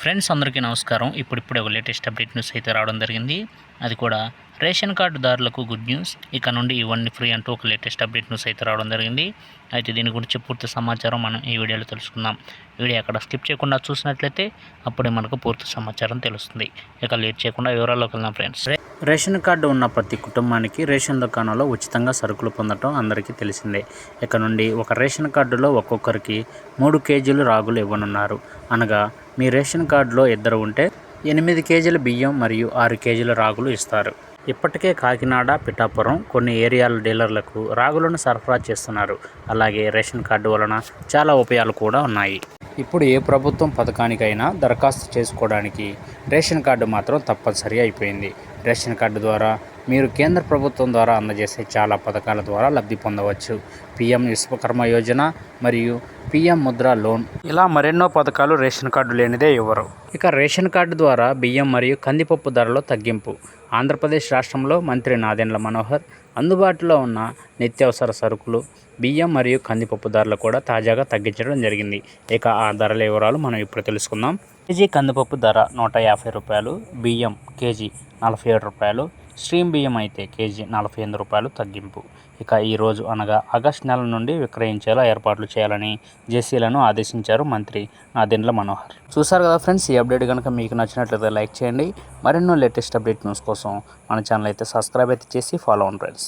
Friends అందరికీ నమస్కారం. ఇప్పుడిప్పుడే ఒక లేటెస్ట్ అప్డేట్ న్యూస్ అయితే రావడం జరిగింది. అది కూడా రేషన్ కార్డుదారులకు గుడ్ న్యూస్. ఇక నుండి ఇవన్నీ ఫ్రీ అంటూ ఒక లేటెస్ట్ అప్డేట్ న్యూస్ అయితే రావడం జరిగింది. అయితే దీని గురించి పూర్తి సమాచారం మనం ఈ వీడియోలో తెలుసుకుందాం. వీడియో అక్కడ స్కిప్ చేయకుండా చూసినట్లయితే అప్పుడే మనకు పూర్తి సమాచారం తెలుస్తుంది. ఇక లేట్ చేయకుండా వివరాల్లోకి వెళ్దాం ఫ్రెండ్స్. రేషన్ కార్డు ఉన్న ప్రతి కుటుంబానికి రేషన్ దుకాణంలో ఉచితంగా సరుకులు పొందడం అందరికీ తెలిసిందే. ఇక నుండి ఒక రేషన్ కార్డులో ఒక్కొక్కరికి మూడు కేజీలు రాగులు ఇవ్వనున్నారు. అనగా మీ రేషన్ కార్డులో ఇద్దరు ఉంటే ఎనిమిది కేజీల బియ్యం మరియు ఆరు కేజీల రాగులు ఇస్తారు. ఇప్పటికే కాకినాడ పిఠాపురం కొన్ని ఏరియాల డీలర్లకు రాగులను సరఫరా చేస్తున్నారు. అలాగే రేషన్ కార్డు వలన చాలా ఉపయోగాలు కూడా ఉన్నాయి. ఇప్పుడు ఏ ప్రభుత్వం పథకానికైనా దరఖాస్తు చేసుకోవడానికి రేషన్ కార్డు మాత్రం తప్పనిసరి అయిపోయింది. రేషన్ కార్డు ద్వారా మీరు కేంద్ర ప్రభుత్వం ద్వారా అందజేసే చాలా పథకాల ద్వారా లబ్ధి పొందవచ్చు. పిఎం విశ్వకర్మ యోజన మరియు పిఎం ముద్ర లోన్. ఇలా మరెన్నో పథకాలు రేషన్ కార్డు లేనిదే ఇవ్వరు. ఇక రేషన్ కార్డు ద్వారా బియ్యం మరియు కందిపప్పు ధరలో తగ్గింపు. ఆంధ్రప్రదేశ్ రాష్ట్రంలో మంత్రి నాదెండ్ల మనోహర్ అందుబాటులో ఉన్న నిత్యావసర సరుకులు బియ్యం మరియు కందిపప్పు ధరలు కూడా తాజాగా తగ్గించడం జరిగింది. ఇక ఆ ధరల వివరాలు మనం ఇప్పుడు తెలుసుకుందాం. కేజీ కందిపప్పు ధర నూట యాభై రూపాయలు బియ్యం కేజీ నలభై ఏడు రూపాయలు స్ట్రీమ్ బియ్యం అయితే కేజీ నలభై ఎనిమిది రూపాయలు తగ్గింపు. ఇక ఈరోజు అనగా ఆగస్టు నెల నుండి విక్రయించేలా ఏర్పాట్లు చేయాలని జేసీలను ఆదేశించారు మంత్రి నాదెండ్ల మనోహర్. చూసారు కదా ఫ్రెండ్స్ ఈ అప్డేట్ కనుక మీకు నచ్చినట్లయితే లైక్ చేయండి. మరెన్నో లేటెస్ట్ అప్డేట్ న్యూస్ కోసం మన ఛానల్ అయితే సబ్స్క్రైబ్ అయితే చేసి ఫాలో అవ్వండి ఫ్రెండ్స్.